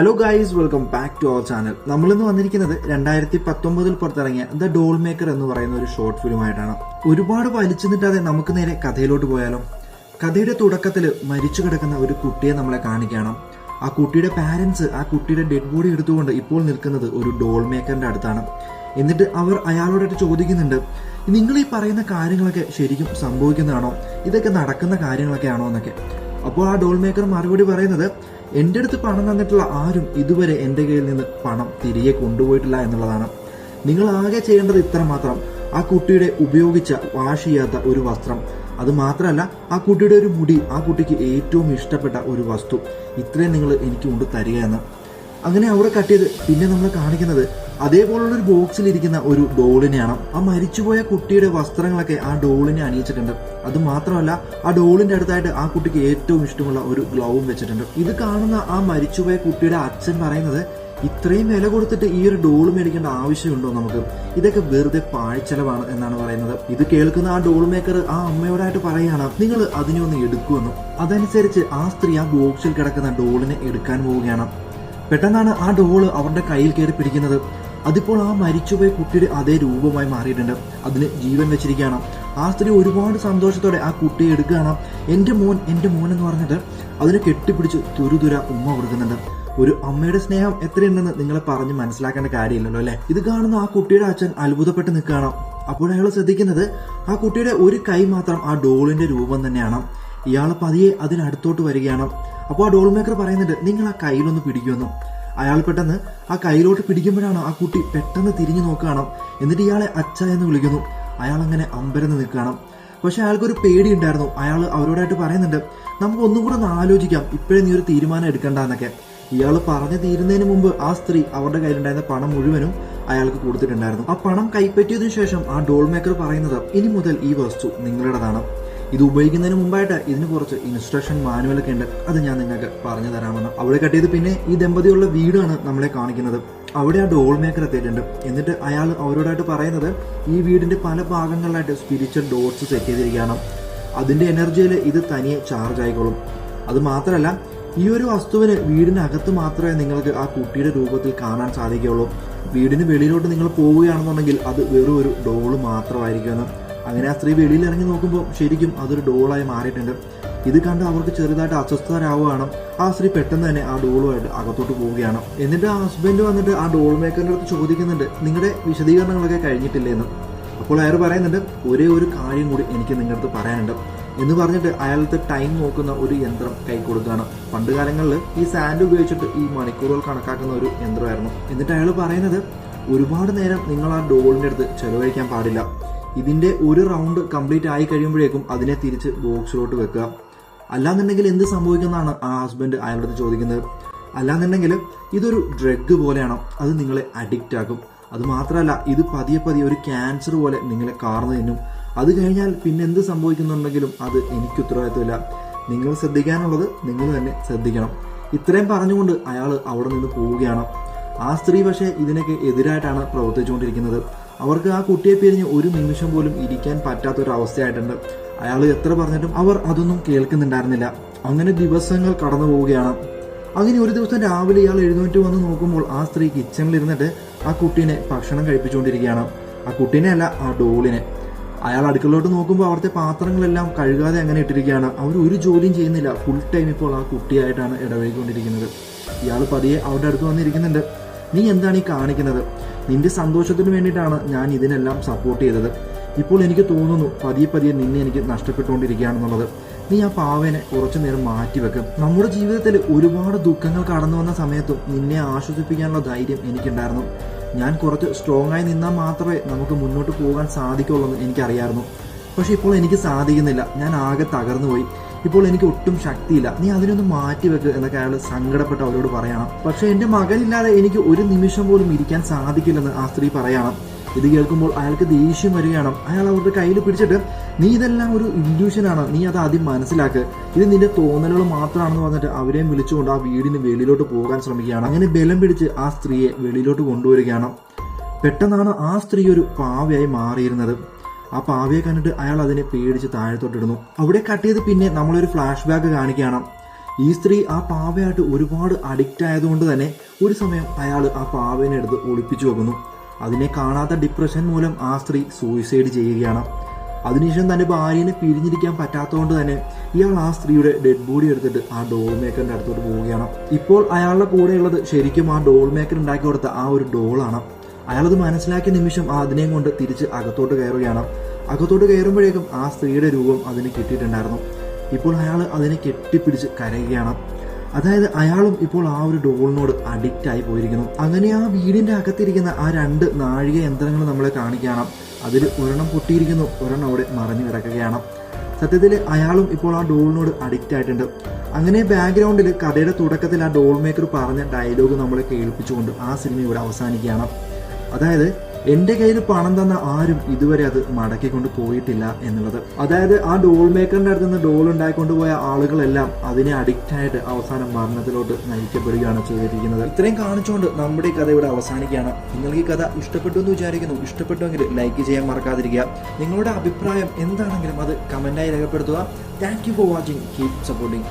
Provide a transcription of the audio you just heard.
Hello guys welcome back to our channel നമ്മളിന്ന് വന്നിരിക്കുന്നത് രണ്ടായിരത്തി പത്തൊമ്പതിൽ പുറത്തിറങ്ങിയ ദ ഡോൾ മേക്കർ എന്ന് പറയുന്ന ഒരു ഷോർട്ട് ഫിലിമായിട്ടാണ് ഒരുപാട് വലിച്ചു നിട്ടാതെ നമുക്ക് നേരെ കഥയിലോട്ട് പോയാലോ? കഥയുടെ തുടക്കത്തിൽ മരിച്ചു കിടക്കുന്ന ഒരു കുട്ടിയെ നമ്മളെ കാണിക്കണം. ആ കുട്ടിയുടെ പാരന്റ്സ് ആ കുട്ടിയുടെ ഡെഡ് ബോഡി എടുത്തുകൊണ്ട് ഇപ്പോൾ നിൽക്കുന്നത് ഒരു ഡോൾ മേക്കറിന്റെ അടുത്താണ്. എന്നിട്ട് അവർ അയാളോടായിട്ട് ചോദിക്കുന്നുണ്ട് നിങ്ങൾ ഈ പറയുന്ന കാര്യങ്ങളൊക്കെ ശരിക്കും സംഭവിക്കുന്നതാണോ? ഇതൊക്കെ നടക്കുന്ന കാര്യങ്ങളൊക്കെ ആണോ എന്നൊക്കെ. അപ്പോൾ ആ ഡോൾ മേക്കർ മറുപടി പറയുന്നത് എന്റെ അടുത്ത് പണം തന്നിട്ടുള്ള ആരും ഇതുവരെ എന്റെ കയ്യിൽ നിന്ന് പണം തിരികെ കൊണ്ടുപോയിട്ടില്ല എന്നുള്ളതാണ്. നിങ്ങൾ ആകെ ചെയ്യേണ്ടത് ഇത്ര മാത്രം. ആ കുട്ടിയുടെ ഉപയോഗിച്ച വാഷ് ചെയ്യാത്ത ഒരു വസ്ത്രം. അത് മാത്രമല്ല ആ കുട്ടിയുടെ ഒരു മുടി ആ കുട്ടിക്ക് ഏറ്റവും ഇഷ്ടപ്പെട്ട ഒരു വസ്തു. ഇത്രയും നിങ്ങൾ എനിക്ക് കൊണ്ട് തരിക എന്ന്. അങ്ങനെ അവിടെ കട്ടിയത്. പിന്നെ നമ്മൾ കാണിക്കുന്നത് അതേപോലുള്ള ഒരു ബോക്സിൽ ഇരിക്കുന്ന ഒരു ഡോളിനെയാണ്. ആ മരിച്ചുപോയ കുട്ടിയുടെ വസ്ത്രങ്ങളൊക്കെ ആ ഡോളിനെ അണിയിച്ചിട്ടുണ്ട്. അത് മാത്രമല്ല ആ ഡോളിന്റെ അടുത്തായിട്ട് ആ കുട്ടിക്ക് ഏറ്റവും ഇഷ്ടമുള്ള ഒരു ഗ്ലൗവും വെച്ചിട്ടുണ്ട്. ഇത് കാണുന്ന ആ മരിച്ചുപോയ കുട്ടിയുടെ അച്ഛൻ പറയുന്നത് ഇത്രയും വില കൊടുത്തിട്ട് ഈ ഒരു ഡോൾ മേടിക്കേണ്ട ആവശ്യമുണ്ടോ നമുക്ക്? ഇതൊക്കെ വെറുതെ പാഴ്ചെലവാണ് എന്നാണ് പറയുന്നത്. ഇത് കേൾക്കുന്ന ആ ഡോൾ മേക്കർ ആ അമ്മയോടായിട്ട് പറയുകയാണ് നിങ്ങൾ അതിനെ ഒന്ന് എടുക്കുമെന്നും. അതനുസരിച്ച് ആ സ്ത്രീ ആ ബോക്സിൽ കിടക്കുന്ന ഡോളിനെ എടുക്കാൻ പോവുകയാണ്. പെട്ടെന്നാണ് ആ ഡോൾ അവരുടെ കയ്യിൽ കയറി പിടിക്കുന്നത്. അതിപ്പോൾ ആ മരിച്ചുപോയ കുട്ടിയുടെ അതേ രൂപമായി മാറിയിട്ടുണ്ട്. അതിന് ജീവൻ വെച്ചിരിക്കുകയാണ്. ആ സ്ത്രീ ഒരുപാട് സന്തോഷത്തോടെ ആ കുട്ടിയെ എടുക്കുകയാണ്. എന്റെ മോൻ എന്റെ മോൻ എന്ന് പറഞ്ഞിട്ട് അതിനെ കെട്ടിപ്പിടിച്ച് തുരുതുര ഉമ്മ കൊടുക്കുന്നുണ്ട്. ഒരു അമ്മയുടെ സ്നേഹം എത്രയുണ്ടെന്ന് നിങ്ങളെ പറഞ്ഞ് മനസ്സിലാക്കേണ്ട കാര്യമില്ലല്ലോ അല്ലേ? ഇത് കാണുന്ന ആ കുട്ടിയുടെ അച്ഛൻ അത്ഭുതപ്പെട്ട് നിൽക്കുകയാണ്. അപ്പോൾ അയാൾ ശ്രദ്ധിക്കുന്നത് ആ കുട്ടിയുടെ ഒരു കൈ മാത്രം ആ ഡോളിന്റെ രൂപം തന്നെയാണ്. ഇയാൾ പതിയെ അതിനടുത്തോട്ട് വരികയാണ്. അപ്പോൾ ആ ഡോൾ മേക്കർ പറയുന്നുണ്ട് നിങ്ങൾ ആ കയ്യിലൊന്ന് പിടിക്കുമെന്നും അയാൾ പെട്ടെന്ന് ആ കയ്യിലോട്ട് പിടിക്കുമ്പോഴാണ് ആ കുട്ടി പെട്ടെന്ന് തിരിഞ്ഞു നോക്കുകയാണ്. എന്നിട്ട് ഇയാളെ അച്ഛ എന്ന് വിളിക്കുന്നു. അയാൾ അങ്ങനെ അമ്പരന്ന് നിൽക്കുകയാണ്. പക്ഷെ അയാൾക്കൊരു പേടി ഉണ്ടായിരുന്നു അയാൾ അവരോടായിട്ട് പറയുന്നുണ്ട് നമുക്ക് ഒന്നും കൂടെ ഒന്ന് ആലോചിക്കാം. ഇപ്പോഴേ നീ ഒരു തീരുമാനം എടുക്കണ്ട എന്നൊക്കെ. ഇയാൾ പറഞ്ഞു തീരുന്നതിന് മുമ്പ് ആ സ്ത്രീ അവരുടെ കയ്യിലുണ്ടായിരുന്ന പണം മുഴുവനും അയാൾക്ക് കൊടുത്തിട്ടുണ്ടായിരുന്നു. ആ പണം കൈപ്പറ്റിയതിനു ശേഷം ആ ഡോൾ മേക്കർ പറയുന്നത് ഇനി മുതൽ ഈ വസ്തു നിങ്ങളുടേതാണ്. ഇത് ഉപയോഗിക്കുന്നതിന് മുമ്പായിട്ട് ഇതിന് കുറച്ച് ഇൻസ്ട്രക്ഷൻ മാനുവൽ ഒക്കെ ഉണ്ട്. അത് ഞാൻ നിങ്ങൾക്ക് പറഞ്ഞു തരാമെന്ന്. അവിടെ കട്ടിയത് പിന്നെ ഈ ദമ്പതിയുള്ള വീടാണ് നമ്മളെ കാണിക്കുന്നത്. അവിടെ ആ ഡോൾ മേക്കർ എത്തിയിട്ടുണ്ട്. എന്നിട്ട് അയാൾ അവരോടായിട്ട് പറയുന്നത് ഈ വീടിന്റെ പല ഭാഗങ്ങളിലായിട്ട് സ്പിരിച്വൽ ഡോട്ട്സ് സെറ്റ് ചെയ്തിരിക്കുകയാണ്. അതിന്റെ എനർജിയിൽ ഇത് തനിയെ ചാർജ് ആയിക്കോളും. അത് മാത്രമല്ല ഈ ഒരു വസ്തുവിന് വീടിനകത്ത് മാത്രമേ നിങ്ങൾക്ക് ആ കുട്ടിയുടെ രൂപത്തിൽ കാണാൻ സാധിക്കുകയുള്ളൂ. വീടിന് വെളിയിലോട്ട് നിങ്ങൾ പോവുകയാണെന്നുണ്ടെങ്കിൽ അത് വെറും ഒരു ഡോൾ മാത്രമായിരിക്കുമെന്ന്. അങ്ങനെ ആ സ്ത്രീ വെളിയിൽ ഇറങ്ങി നോക്കുമ്പോൾ ശരിക്കും അതൊരു ഡോളായി മാറിയിട്ടുണ്ട്. ഇത് കണ്ട് അവർക്ക് ചെറുതായിട്ട് അസ്വസ്ഥരാവുകയാണ് ആ സ്ത്രീ പെട്ടെന്ന് തന്നെ ആ ഡോളുമായിട്ട് അകത്തോട്ട് പോവുകയാണ്. എന്നിട്ട് ആ ഹസ്ബൻഡ് വന്നിട്ട് ആ ഡോൾ മേക്കറിന്റെ അടുത്ത് ചോദിക്കുന്നുണ്ട് നിങ്ങളുടെ വിശദീകരണങ്ങളൊക്കെ കഴിഞ്ഞിട്ടില്ലെന്ന്? അപ്പോൾ അയാൾ പറയുന്നുണ്ട് ഒരേ ഒരു കാര്യം കൂടി എനിക്ക് നിങ്ങളുടെ അടുത്ത് പറയാനുണ്ട്. എന്ന് പറഞ്ഞിട്ട് അയാളത്തെ ടൈം നോക്കുന്ന ഒരു യന്ത്രം കൈ കൊടുക്കുകയാണ്. പണ്ട് കാലങ്ങളിൽ ഈ സാൻഡ് ഉപയോഗിച്ചിട്ട് ഈ മണിക്കൂറുകൾ കണക്കാക്കുന്ന ഒരു യന്ത്രമായിരുന്നു. എന്നിട്ട് അയാൾ പറയുന്നത് ഒരുപാട് നേരം നിങ്ങൾ ആ ഡോളിന്റെ അടുത്ത് ചെലവഴിക്കാൻ പാടില്ല. ഇതിന്റെ ഒരു റൗണ്ട് കംപ്ലീറ്റ് ആയി കഴിയുമ്പോഴേക്കും അതിനെ തിരിച്ച് ബോക്സിലോട്ട് വെക്കുക. അല്ലാന്നുണ്ടെങ്കിൽ എന്ത് സംഭവിക്കുന്നതാണ് ആ ഹസ്ബൻഡ് അയാളുടെ അടുത്ത് ചോദിക്കുന്നത്. അല്ലാന്നുണ്ടെങ്കിൽ ഇതൊരു ഡ്രഗ് പോലെയാണ്. അത് നിങ്ങളെ അഡിക്റ്റ് ആക്കും. അത് മാത്രമല്ല ഇത് പതിയെ പതിയെ ഒരു ക്യാൻസർ പോലെ നിങ്ങളെ കാർന്നു തിന്നും. അത് കഴിഞ്ഞാൽ പിന്നെ എന്ത് സംഭവിക്കുന്നുണ്ടെങ്കിലും അത് എനിക്ക് ഉത്തരവാദിത്വമില്ല. നിങ്ങൾ ശ്രദ്ധിക്കാനുള്ളത് നിങ്ങൾ തന്നെ ശ്രദ്ധിക്കണം. ഇത്രയും പറഞ്ഞുകൊണ്ട് അയാൾ അവിടെ നിന്ന് പോവുകയാണ്. ആ സ്ത്രീ പക്ഷേ ഇതിനൊക്കെ എതിരായിട്ടാണ് പ്രവർത്തിച്ചുകൊണ്ടിരിക്കുന്നത്. അവർക്ക് ആ കുട്ടിയെ പിരിഞ്ഞ് ഒരു നിമിഷം പോലും ഇരിക്കാൻ പറ്റാത്തൊരവസ്ഥയായിട്ടുണ്ട്. അയാൾ എത്ര പറഞ്ഞിട്ടും അവർ അതൊന്നും കേൾക്കുന്നുണ്ടായിരുന്നില്ല. അങ്ങനെ ദിവസങ്ങൾ കടന്നു പോവുകയാണ്. അങ്ങനെ ഒരു ദിവസം രാവിലെ ഇയാൾ എഴുന്നേറ്റ് വന്ന് നോക്കുമ്പോൾ ആ സ്ത്രീ കിച്ചണിൽ ഇരുന്നിട്ട് ആ കുട്ടീനെ ഭക്ഷണം കഴിപ്പിച്ചുകൊണ്ടിരിക്കുകയാണ്. ആ കുട്ടീനെ അല്ല ആ ഡോളിനെ. അയാൾ അടുക്കളോട്ട് നോക്കുമ്പോൾ അവിടുത്തെ പാത്രങ്ങളെല്ലാം കഴുകാതെ അങ്ങനെ ഇട്ടിരിക്കുകയാണ്. അവർ ഒരു ജോലിയും ചെയ്യുന്നില്ല. ഫുൾ ടൈം ഇപ്പോൾ ആ കുട്ടിയായിട്ടാണ് ഇടപഴകിക്കൊണ്ടിരിക്കുന്നത് ഇയാൾ പതിയെ അവരുടെ അടുത്ത് വന്നിരിക്കുന്നുണ്ട്. നീ എന്താണ് ഈ കാണിക്കുന്നത്? നിന്റെ സന്തോഷത്തിന് വേണ്ടിയിട്ടാണ് ഞാൻ ഇതിനെല്ലാം സപ്പോർട്ട് ചെയ്തത്. ഇപ്പോൾ എനിക്ക് തോന്നുന്നു പതിയെ പതിയെ നിന്നെ എനിക്ക് നഷ്ടപ്പെട്ടുകൊണ്ടിരിക്കുകയാണെന്നുള്ളത്. നീ ആ പാവേനെ കുറച്ചു നേരം മാറ്റിവെക്കും. നമ്മുടെ ജീവിതത്തിൽ ഒരുപാട് ദുഃഖങ്ങൾ കടന്നു വന്ന സമയത്തും നിന്നെ ആശ്വസിപ്പിക്കാനുള്ള ധൈര്യം എനിക്കുണ്ടായിരുന്നു. ഞാൻ കുറച്ച് സ്ട്രോങ് ആയി നിന്നാൽ മാത്രമേ നമുക്ക് മുന്നോട്ട് പോകാൻ സാധിക്കുള്ളൂ എന്ന് എനിക്കറിയായിരുന്നു. പക്ഷെ ഇപ്പോൾ എനിക്ക് സാധിക്കുന്നില്ല. ഞാൻ ആകെ തകർന്നു പോയി ഇപ്പോൾ എനിക്ക് ഒട്ടും ശക്തിയില്ല. നീ അതിനൊന്ന് മാറ്റിവെക്ക് എന്നൊക്കെ അയാൾ സങ്കടപ്പെട്ട് അവരോട് പറയണം. പക്ഷെ എന്റെ മകനില്ലാതെ എനിക്ക് ഒരു നിമിഷം പോലും ഇരിക്കാൻ സാധിക്കില്ലെന്ന് ആ സ്ത്രീ പറയണം. ഇത് കേൾക്കുമ്പോൾ അയാൾക്ക് ദേഷ്യം വരികയാണ്. അയാൾ അവരുടെ കയ്യിൽ പിടിച്ചിട്ട് നീ ഇതെല്ലാം ഒരു ഇല്യൂഷനാണ് നീ അത് ആദ്യം മനസ്സിലാക്ക്. ഇത് നിന്റെ തോന്നലുകൾ മാത്രമാണെന്ന് പറഞ്ഞിട്ട് അവരെയും വിളിച്ചുകൊണ്ട് ആ വീടിന് വെളിയിലോട്ട് പോകാൻ ശ്രമിക്കുകയാണ്. അങ്ങനെ ബലം പിടിച്ച് ആ സ്ത്രീയെ വെളിയിലോട്ട് കൊണ്ടുവരികയാണ്. പെട്ടെന്നാണ് ആ സ്ത്രീ ഒരു പാവയായി മാറിയിരുന്നത്. ആ പാവിയെ കണ്ടിട്ട് അയാൾ അതിനെ പേടിച്ച് താഴത്തോട്ടിടുന്നു. അവിടെ കട്ട് പിന്നെ നമ്മളൊരു ഫ്ലാഷ് ബാക്ക് കാണിക്കുകയാണ്. ഈ സ്ത്രീ ആ പാവയായിട്ട് ഒരുപാട് അഡിക്റ്റ് ആയതുകൊണ്ട് തന്നെ ഒരു സമയം അയാൾ ആ പാവേനെ എടുത്ത് ഒളിപ്പിച്ചു വെക്കുന്നു. അതിനെ കാണാത്ത ഡിപ്രഷൻ മൂലം ആ സ്ത്രീ സൂയിസൈഡ് ചെയ്യുകയാണ്. അതിനുശേഷം തന്റെ ഭാര്യനെ പിരിഞ്ഞിരിക്കാൻ പറ്റാത്തതുകൊണ്ട് തന്നെ ഇയാൾ ആ സ്ത്രീയുടെ ഡെഡ് ബോഡി എടുത്തിട്ട് ആ ഡോൾ മേക്കറിന്റെ അടുത്തോട്ട് പോവുകയാണ്. ഇപ്പോൾ അയാളുടെ കൂടെയുള്ളത് ശരിക്കും ആ ഡോൾ മേക്കർ ഉണ്ടാക്കി കൊടുത്ത ആ ഒരു ഡോളാണ് അയാളത് മനസ്സിലാക്കിയ നിമിഷം ആ അതിനെയും കൊണ്ട് തിരിച്ച് അകത്തോട്ട് കയറുകയാണ്. അകത്തോട്ട് കയറുമ്പോഴേക്കും ആ സ്ത്രീയുടെ രൂപം അതിന് കിട്ടിയിട്ടുണ്ടായിരുന്നു. ഇപ്പോൾ അയാൾ അതിനെ കെട്ടിപ്പിടിച്ച് കരയുകയാണ്. അതായത് അയാളും ഇപ്പോൾ ആ ഒരു ഡോളിനോട് അഡിക്റ്റ് ആയി പോയിരിക്കുന്നു. അങ്ങനെ ആ വീടിന്റെ അകത്തിരിക്കുന്ന ആ രണ്ട് നാഴിക യന്ത്രങ്ങൾ നമ്മളെ കാണിക്കണം അതിൽ ഒരെണ്ണം പൊട്ടിയിരിക്കുന്നു ഒരെണ്ണം അവിടെ മറഞ്ഞു കിടക്കുകയാണ്. സത്യത്തിൽ അയാളും ഇപ്പോൾ ആ ഡോളിനോട് അഡിക്റ്റ് ആയിട്ടുണ്ട്. അങ്ങനെ ബാക്ക്ഗ്രൗണ്ടിൽ കഥയുടെ തുടക്കത്തിൽ ആ ഡോൾ മേക്കർ പറഞ്ഞ ഡയലോഗ് നമ്മളെ കേൾപ്പിച്ചുകൊണ്ട് ആ സിനിമ ഇവിടെ അവസാനിക്കുകയാണ്. അതായത് എന്റെ കയ്യിൽ പണം തന്ന ആരും ഇതുവരെ അത് മടക്കിക്കൊണ്ട് പോയിട്ടില്ല എന്നുള്ളത്. അതായത് ആ ഡോൾ മേക്കറിന്റെ അടുത്ത് നിന്ന് ഡോൾ ഉണ്ടായിക്കൊണ്ട് പോയ ആളുകളെല്ലാം അതിനെ അഡിക്റ്റ് ആയിട്ട് അവസാനം മരണത്തിലോട്ട് നയിക്കപ്പെടുകയാണ് ചെയ്തിരിക്കുന്നത്. ഇത്രയും കാണിച്ചുകൊണ്ട് നമ്മുടെ ഈ കഥ ഇവിടെ അവസാനിക്കുകയാണ്. നിങ്ങൾക്ക് ഈ കഥ ഇഷ്ടപ്പെട്ടു എന്ന് വിചാരിക്കുന്നു. ഇഷ്ടപ്പെട്ടുവെങ്കിൽ ലൈക്ക് ചെയ്യാൻ മറക്കാതിരിക്കുക. നിങ്ങളുടെ അഭിപ്രായം എന്താണെങ്കിലും അത് കമന്റായി രേഖപ്പെടുത്തുക. Thank you for watching keep supporting